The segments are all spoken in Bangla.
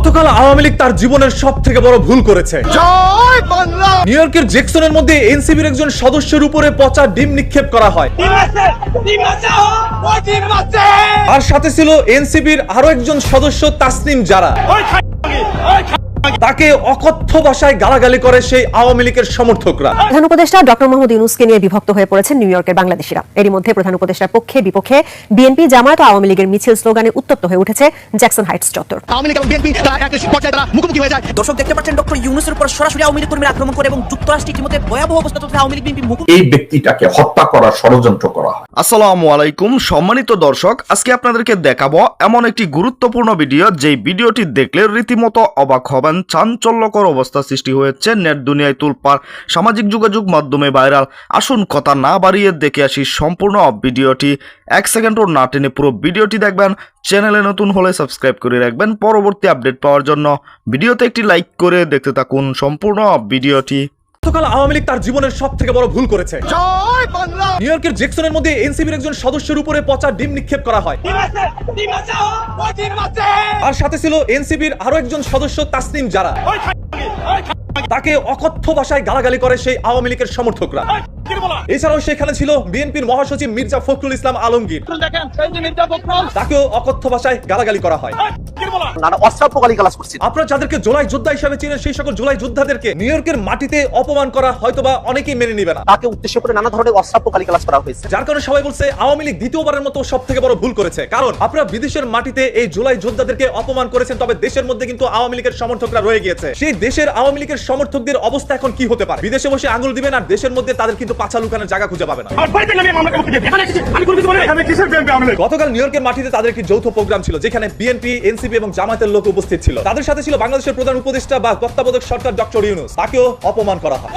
গতকাল আওয়ামী লীগ তার জীবনের সব থেকে বড় ভুল করেছে। নিউ ইয়র্কের জেকসনের মধ্যে এনসিবির একজন সদস্যের উপরে পচা ডিম নিক্ষেপ করা হয়। আর সাথে ছিল এনসিবির আরও একজন সদস্য তাসনিম যারা তাকে অকথ্য ভাষায় গালাগালি করে সেই আওয়ামী লীগের সমর্থকরা। প্রধান উপদেষ্টা ডক্টর মোহাম্মদ ইউনুসকে নিয়ে বিভক্ত হয়ে পড়েছেন নিউ ইয়র্কের বাংলাদেশিরা। এরই মধ্যে প্রধান উপদেষ্টার পক্ষে বিপক্ষে বিএনপি জামায়াত ও আওয়ামী লীগের মিছিল স্লোগানে উত্তপ্ত হয়ে উঠেছে জ্যাকসন হাইটস চত্বর। আওয়ামী লীগ এবং বিএনপি তারা একটা পর্যায়ে তারা মুখোমুখি হয়ে যায়। দর্শক দেখতে পাচ্ছেন ডক্টর ইউনুসের উপর সরাসরি আওয়ামী লীগ কর্মীরা আক্রমণ করে এবং যুক্তরাষ্ট্র ইতিমধ্যে ভয়াবহ অবস্থা তথা আওয়ামী লীগ বিএনপি মুখ এই ব্যক্তিটাকে হত্যা করার ষড়যন্ত্র করা হয়। আসসালামু আলাইকুম সম্মানিত দর্শক আজকে আপনাদেরকে দেখাবো এমন একটি গুরুত্বপূর্ণ ভিডিও যেই ভিডিওটি দেখলে রীতিমতো অবাক হবেন। চাঞ্চল্যকর অবস্থা সৃষ্টি হয়েছে নেট দুনিয়ায় তুলপার সামাজিক যোগাযোগ মাধ্যমে ভাইরাল। আসুন কথা না বাড়িয়ে দেখে আসি সম্পূর্ণ ভিডিওটি। এক সেকেন্ডও না টেনে পুরো ভিডিওটি দেখবেন, চ্যানেলে নতুন হলে সাবস্ক্রাইব করে রাখবেন। পরবর্তী আপডেট পাওয়ার জন্য ভিডিওতে একটি লাইক করে দেখতে থাকুন সম্পূর্ণ ভিডিওটি। গতকাল আওয়ামী লীগ তার জীবনের সব থেকে বড় ভুল করেছে। নিউ ইয়র্কের জেকসনের মধ্যে এনসিবির একজন সদস্যের উপরে পচা ডিম নিক্ষেপ করা হয়। আর সাথে ছিল এনসিবির আরও একজন সদস্য তাসনিম যারা তাকে অকথ্য ভাষায় গালাগালি করে সেই আওয়ামী লীগের সমর্থকরা। এছাড়াও সেখানে ছিল বিএনপির মহাসচিব মির্জা ফখরুল ইসলাম আলমগীর। দেখেন সেই যে মির্জা ফখরুল। তাকেও অকথ্য ভাষায় গালাগালি করা হয়। কি বলা। নানা অস্ত্রাপ্য গালিগালাজ করছে। আপনারা যাদেরকে জুলাই যোদ্ধা হিসেবে চিনেন সেই সকল জুলাই যোদ্ধাদেরকে নিউ ইয়র্কের মাটিতে অপমান করা হয়তোবা অনেকেই মেনে নিবে না। তাকে উদ্দেশ্য করে নানা ধরনের অস্ত্রাপ্য গালিগালাজ করা হয়েছে। যার কারণে সবাই বলছে আওয়ামী লীগ দ্বিতীয়বারের মতো সব থেকে বড় ভুল করেছে। কারণ আপনারা বিদেশের মাটিতে এই জুলাই যোদ্ধাদেরকে অপমান করেছেন তবে দেশের মধ্যে কিন্তু আওয়ামী লীগের সমর্থকরা রয়ে গিয়েছে। সেই দেশের আওয়ামী লীগের সমর্থকদের অবস্থা এখন কি হতে পারে? বিদেশে বসে আঙুল দিবেন আর দেশের মধ্যে তাদের কিন্তু পাছা লুকানোর জায়গা খুঁজে পাবে না। আর বাড়িতে নামে মামলা করতে দিই এখানে কিছু আমি কোনো কিছু বলি নাই। আমি কিসের বিএনপি আমলে? গতকাল নিউ ইয়র্কের মাটিতে তাদের একটি যৌথ প্রোগ্রাম ছিল যেখানে বিএনপি এনসিপি এবং জামায়াতের লোক উপস্থিত ছিল। তাদের সাথে ছিল বাংলাদেশের প্রধান উপদেষ্টা বা তত্ত্বাবধায়ক সরকার ডক্টর ইউনুস। তাকেও অপমান করা হয়।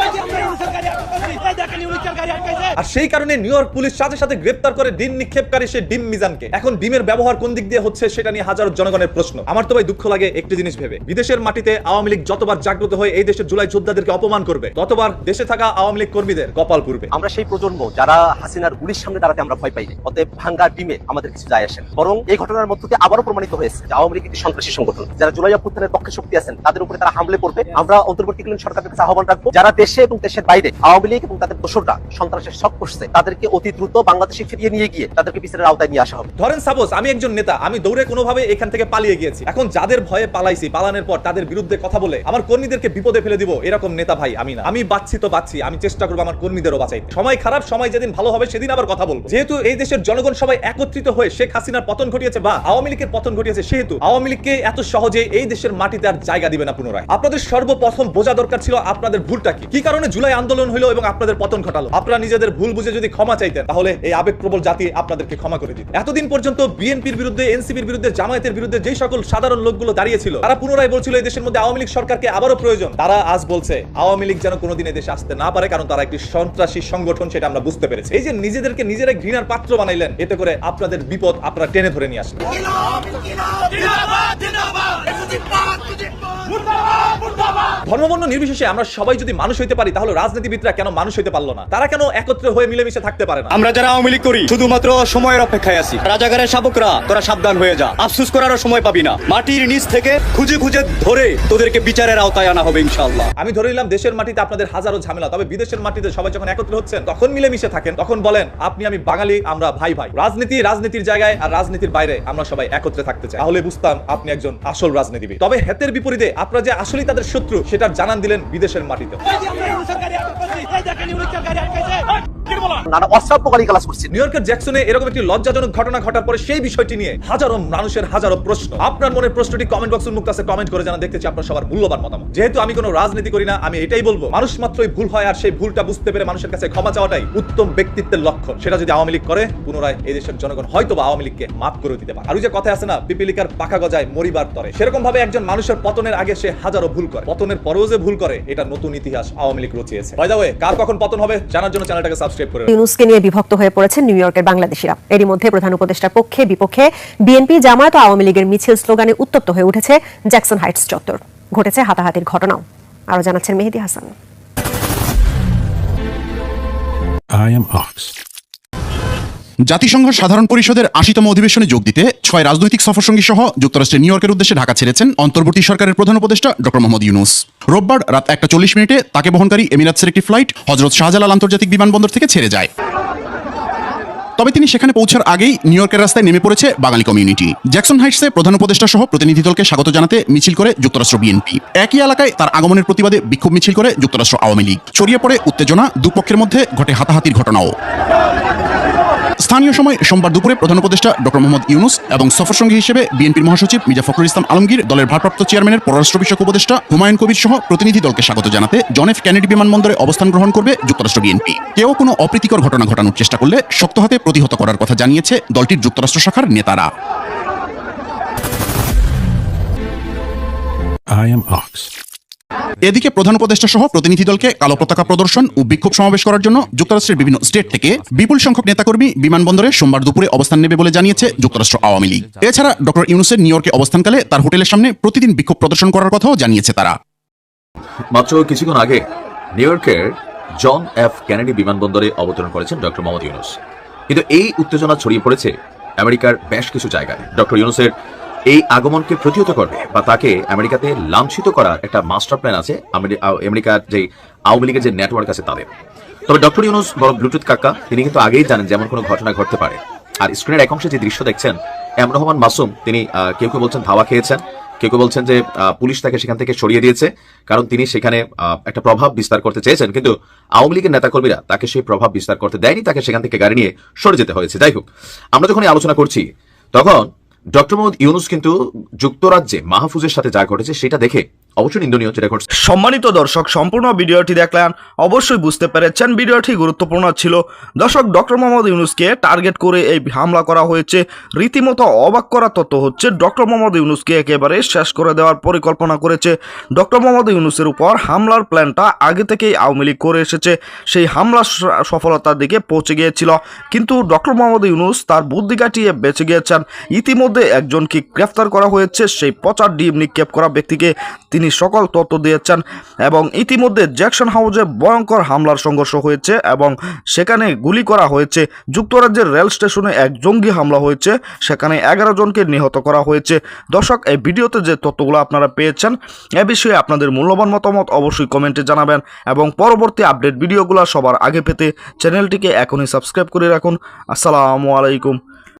আর সেই কারণে নিউ ইয়র্ক পুলিশ সাথে সাথে গ্রেপ্তার করে ডিম নিক্ষেপকারী সেই ডিম মিজানকে। এখন ডিমের ব্যবহার কোন দিক দিয়ে হচ্ছে সেটা নিয়ে হাজারো জনগণের প্রশ্ন। আমার তো ভাই দুঃখ লাগে একটি জিনিস ভেবে। বিদেশের মাটিতে আওয়ামী লীগ যতবার জাগ্রত হয়ে এই দেশের জুলাই যোদ্ধাদেরকে অপমান করবে, ততবার দেশে থাকা আওয়ামী লীগ কর্মীদের কপাল পুরবে আমরা সেই প্রজন্ম যারা হাসিনার গুলির সামনে দাঁড়াতে আমরা ভয় পাই না অতএব ভাঙ্গা ডিমে আমাদের কিছু যায় আসেন বরং এই ঘটনার মধ্য দিয়ে আবারও প্রমাণিত হয়েছে আওয়ামী লীগ একটি সন্ত্রাসী সংগঠন। যারা জুলাই অভ্যুত্থানের পক্ষে শক্তি আছেন, তাদের উপরে তারা হামলে করবে আমরা অন্তর্বর্তীকালীন সরকারের কাছে আহ্বান রাখব, যারা দেশে এবং দেশের বাইরে আওয়ামী লীগ এবং তাদের দোসররা সন্ত্রাসের সব করছে। তাদেরকে অতি দ্রুত বাংলাদেশে ফিরিয়ে নিয়ে গিয়ে তাদেরকে বিচারের আওতায় নিয়ে আসা হবে। ধরেন সাপোজ আমি একজন নেতা, আমি দৌড়ে কোনোভাবে এখান থেকে পালিয়ে গিয়েছি। এখন যাদের ভয়ে পালাইছি, পালানোর পর তাদের বিরুদ্ধে কথা বলে আমার কর্মীদেরকে বিপদে ফেলে দিব, এরকম নেতা ভাই আমি না। আমি বাচ্ছি তো বাচ্ছি আমি চেষ্টা করব আমার কর্মীদেরও বাঁচাইতে। সময় খারাপ, সময় যেদিন ভালো হবে সেদিন আবার কথা বলব। যেহেতু এই দেশের জনগণ সবাই একত্রিত হয়ে শেখ হাসিনার পতন ঘটিয়েছে বা আওয়ামী লীগের পতন ঘটিয়েছে সেহেতু আওয়ামী লীগকে এত সহজে এই দেশের মাটিতে আর জায়গা দিবে না পুনরায়। আপনাদের সর্বপ্রথম বোঝা দরকার ছিল আপনাদের ভুলটা কি? কি কারণে জুলাই আন্দোলন হলো এবং আপনাদের পতন ঘটালো? আপনারা নিজেদের ভুল বুঝে যদি ক্ষমা চাইতেন, তাহলে এই আবেগপ্রবল জাতি আপনাদেরকে ক্ষমা করে দিত। এতদিন পর্যন্ত বিএনপির বিরুদ্ধে, এনসিপির বিরুদ্ধে, জামায়াতের বিরুদ্ধে যে সকল সাধারণ লোকগুলো দাঁড়িয়েছিল, তারা পুনরায় বলছিল এই দেশের মধ্যে আওয়ামী লীগ সরকারকে আবারও প্রয়োজন। তারা আজ বলছে, আওয়ামী লীগ যেন কোনোদিন এই দেশে আসতে না পারে, কারণ তারা একটি সন্ত্রাসী সংগঠন, সেটা আমরা বুঝতে পেরেছি। এই যে নিজেদেরকে নিজেরাই ঘৃণার পাত্র বানাইলেন, এতে করে আপনাদের বিপদ আপনারা টেনে ধরে নিয়ে আসেন ধর্মবর্ণ নির্বিশেষে আমরা সবাই যদি মানুষ হইতে পারি তাহলে রাজনীতিবিদরা কেন মানুষ হইতে পারল না? তারা কেন একত্রে হয়ে মিলেমিশে থাকতে পারে না? আমরা যারা আওয়ামী লীগ করি শুধুমাত্র সময়ের অপেক্ষায় আছি। রাজাগারের শাবকরা তোরা সাবধান হয়ে যা। আফসুস করারও সময় পাবি না। মাটির নিচ থেকে খুঁজে খুঁজে ধরে তোদেরকে বিচারের আওতায় আনা হবে ইনশাআল্লাহ। আমি ধরে নিলাম দেশের মাটিতে আপনাদের হাজারো ঝামেলা। তবে বিদেশের মাটিতে সবাই যখন একত্র হচ্ছেন তখন মিলেমিশে থাকেন। তখন বলেন আপনি আমি বাঙালি আমরা ভাই ভাই। রাজনীতি রাজনীতির জায়গায় আর রাজনীতির বাইরে আমরা সবাই একত্রে থাকতে চাই। তাহলে বুঝতাম আপনি একজন আসল রাজনীতিবিদ তবে হেতের বিপরীতে আপনারা যে আসলেই তাদের শত্রু সেটা জানান দিলেন বিদেশের মাটিতে নানা করছে। নিউ ইয়র্কের জ্যাকসনে এরকম একটি লজ্জাজনক ঘটনা ঘটার পরে সেই বিষয়টি নিয়ে হাজারো মানুষের হাজারো প্রশ্ন। আপনার প্রশ্নটি কমেন্ট বক্স উন্মুক্ত আছে কমেন্ট করে জানা দেখতে চাই আপনার সবার মূল্যবান মতামত। যেহেতু আমি কোনো রাজনীতি করি না, আমি এটাই বলব, মানুষ মাত্রই ভুল হয় আর সেই ভুলটা বুঝতে পেরে মানুষের কাছে ক্ষমা চাওয়াটাই উত্তম ব্যক্তিত্বের লক্ষণ। সেটা যদি আওয়ামী লীগ করে, পুনরায় এই দেশের জনগণ হয়তো বা আওয়ামী লীগকে মাফ করে দিতে পারে। আর যে কথা আছে না, পিপিলিকার পাকা গজায় মরিবার তরে। সেরকম ভাবে একজন মানুষের পতনের আগে সে হাজারো ভুল করে। পতনের পরেও যে ভুল করে, এটা নতুন ইতিহাস আওয়ামী লীগ রচিয়েছে। বাই কার কখন পতন হবে, জানার জন্য চ্যানেলটাকে সাবস্ক্রাইব করে। ইউনুসকে নিয়ে বিভক্ত হয়ে পড়েছেন নিউ ইয়র্কের বাংলাদেশিরা। এরই মধ্যে প্রধান উপদেষ্টার পক্ষে বিপক্ষে বিএনপি, জামায়াত আওয়ামী লীগের মিছিল স্লোগানে উত্তপ্ত হয়ে উঠেছে জ্যাকসন হাইটস চত্বর। ঘটেছে হাতাহাতির ঘটনাও। আরও জানাচ্ছেন মেহেদি হাসান। I am. জাতিসংঘ সাধারণ পরিষদের আশিতম অধিবেশনে যোগ দিতে ছয় রাজনৈতিক সফরসঙ্গী সহ যুক্তরাষ্ট্রের নিউ ইয়র্কের উদ্দেশ্যে ঢাকা ছেড়েছেন অন্তর্বর্তী সরকারের প্রধান উপদেষ্টা ডক্টর মোহাম্মদ ইউনুস। রোববার রাত একটা চল্লিশ মিনিটে তাকে বহনকারী এমিরাতসের একটি ফ্লাইট হজরত শাহজালাল আন্তর্জাতিক বিমানবন্দর থেকে ছেড়ে যায়। তবে তিনি সেখানে পৌঁছার আগেই নিউ ইয়র্কের রাস্তায় নেমে পড়েছে বাঙালি কমিউনিটি। জ্যাকসন হাইটসে প্রধান উপদেষ্টা সহ প্রতিনিধি দলকে স্বাগত জানাতে মিছিল করে যুক্তরাষ্ট্র বিএনপি। একই এলাকায় তার আগমনের প্রতিবাদে বিক্ষোভ মিছিল করে যুক্তরাষ্ট্র আওয়ামী লীগ। ছড়িয়ে পড়ে উত্তেজনা, দুপক্ষের মধ্যে ঘটে হাতাহাতির ঘটনাও। স্থানীয় সময় সোমবার দুপুরে প্রধান উপদেষ্টা ডক্টর মোহাম্মদ ইউনুস এবং সফরসঙ্গী হিসেবে বিএনপির মহাসচিব মির্জা ফখরুল ইসলাম আলমগীর, দলের ভারপ্রাপ্ত চেয়ারম্যানের পররাষ্ট্র বিষয়ক উপদেষ্টা হুমায়ুন কবির সহ প্রতিনিধি দলকে স্বাগত জানাতে জন এফ কেনেডি বিমানবন্দরে অবস্থান গ্রহণ করবে যুক্তরাষ্ট্র বিএনপি কেউ কোনো অপ্রীতিকর ঘটনা ঘটানোর চেষ্টা করলে শক্ত হাতে প্রতিহত করার কথা জানিয়েছে দলটির যুক্তরাষ্ট্র শাখার নেতারা I am Ox. এদিকে প্রধান উপদেষ্টা সহ প্রতিনিধি দলকে কালো পতাকা প্রদর্শন ও বিক্ষোভ সমাবেশ করার জন্য যুক্তরাষ্ট্রের বিভিন্ন স্টেট থেকে বিপুল সংখ্যক নেতাকর্মী বিমানবন্দরে সোমবার দুপুরে অবস্থান নেবে বলে জানিয়েছে যুক্তরাষ্ট্র আওয়ামী লীগ। এছাড়া ডক্টর ইউনুসের নিউ ইয়র্কে অবস্থানকালে তার হোটেলের সামনে প্রতিদিন বিক্ষোভ প্রদর্শন করার কথাও জানিয়েছে তারা। মাত্র কিছুক্ষণ আগে নিউ ইয়র্কের জন এফ কেনেডি বিমানবন্দরে অবতরণ করেছেন ডক্টর মোহাম্মদ ইউনুস। কিন্তু এই উত্তেজনা ছড়িয়ে পড়েছে আমেরিকার বেশ কিছু জায়গায়। ডক্টর ইউনুসের এই আগমনকে প্রতিহত করবে বা তাকে আমেরিকাতে লাঞ্ছিত করার একটা মাস্টার প্ল্যান আছে আমেরিকার যে আওয়ামী লীগের যে নেটওয়ার্ক আছে তাদের। তবে ডক্টর ইউনুস বড় ব্লুটুথ কাকা, তিনি কিন্তু আগেই জানেন যেমন কোনো ঘটনা ঘটতে পারে। আর স্ক্রিনের এক অংশে যে দৃশ্য দেখছেন, এম রহমান মাসুম, তিনি কেউ কেউ বলছেন ধাওয়া খেয়েছেন, কেউ কেউ বলছেন যে পুলিশ তাকে সেখান থেকে সরিয়ে দিয়েছে, কারণ তিনি সেখানে একটা প্রভাব বিস্তার করতে চেয়েছেন, কিন্তু আওয়ামী লীগের নেতাকর্মীরা তাকে সেই প্রভাব বিস্তার করতে দেয়নি, তাকে সেখান থেকে গাড়ি নিয়ে সরে যেতে হয়েছে। যাই হোক, আমরা যখন আলোচনা করছি, তখন ডক্টর মোহাম্মদ ইউনুস কিন্তু যুক্তরাজ্যে মাহফুজের সাথে যা ঘটেছে সেটা দেখে অবশ্যই নিন্দনীয় সম্মানিত দর্শক, সম্পূর্ণ ভিডিওটি দেখলেন, অবশ্যই বুঝতে পেরেছেন, ভিডিওটি গুরুত্বপূর্ণ ছিল। দর্শক, ডক্টর মোহাম্মদ ইউনুসকে টার্গেট করে এই হামলা করা হয়েছে। রীতিমতো অবাক করা তত্ত্ব হচ্ছে, ডক্টর মোহাম্মদ ইউনুসকে একেবারে শেষ করে দেওয়ার পরিকল্পনা করেছে। ডক্টর মোহাম্মদ ইউনুসের উপর হামলার প্ল্যানটা আগে থেকেই আওয়ামী লীগ করে এসেছে। সেই হামলার সফলতার দিকে পৌঁছে গিয়েছিল। কিন্তু ডক্টর মোহাম্মদ ইউনুস তার বুদ্ধি কাটিয়ে বেঁচে গিয়েছেন। ইতিমধ্যে একজনকে গ্রেফতার করা হয়েছে। সেই পচার ডিম নিক্ষেপ করা ব্যক্তিকে তিনি সকল তথ্য দিয়েছেন এবং ইতিমধ্যে জ্যাকসন হাউসে ভয়ঙ্কর হামলার সংঘর্ষ হয়েছে এবং সেখানে গুলি করা হয়েছে। যুক্তরাজ্যের রেল স্টেশনে এক জঙ্গি হামলা হয়েছে। সেখানে এগারো জনকে নিহত করা হয়েছে। দর্শক, এই ভিডিওতে যে তথ্যগুলো আপনারা পেয়েছেন, এ বিষয়ে আপনাদের মূল্যবান মতামত অবশ্যই কমেন্টে জানাবেন এবং পরবর্তী আপডেট ভিডিওগুলো সবার আগে পেতে চ্যানেলটিকে এখনই সাবস্ক্রাইব করে রাখুন। আসসালামু আলাইকুম।